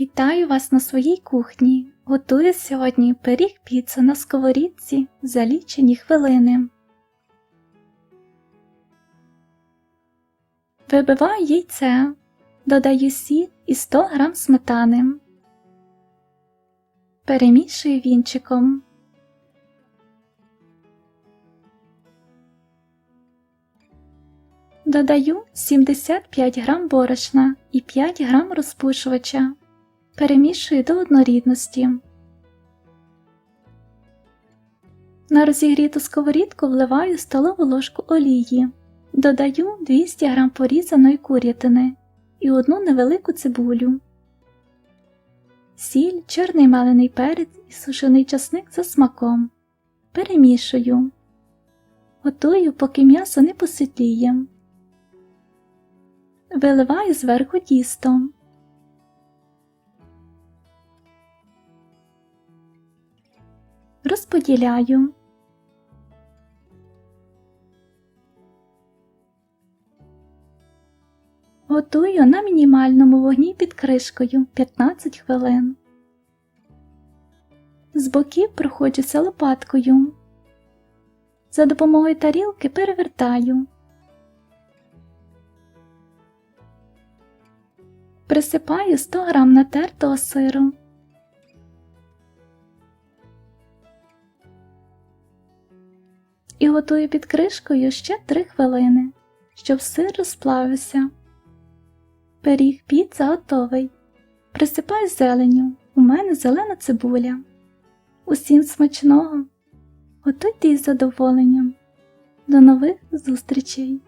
Вітаю вас на своїй кухні. Готую сьогодні пиріг піцу на сковорідці за лічені хвилини. Вибиваю яйце, додаю сіль і 100 г сметани. Перемішую вінчиком. Додаю 75 г борошна і 5 г розпушувача. Перемішую до однорідності. На розігріту сковорідку вливаю столову ложку олії, додаю 200 г порізаної курятини і одну невелику цибулю, сіль, чорний мелений перець і сушений часник за смаком. Перемішую. Готую, поки м'ясо не посвітліє. Виливаю зверху тісто. Розподіляю. Готую на мінімальному вогні під кришкою 15 хвилин. З боків проходжуся лопаткою. За допомогою тарілки перевертаю. Присипаю 100 г натертого сиру. І готую під кришкою ще 3 хвилини, щоб сир розплавився. Пиріг піца готовий. Присипаю зеленю. У мене зелена цибуля. Усім смачного. Готуйте із задоволенням. До нових зустрічей!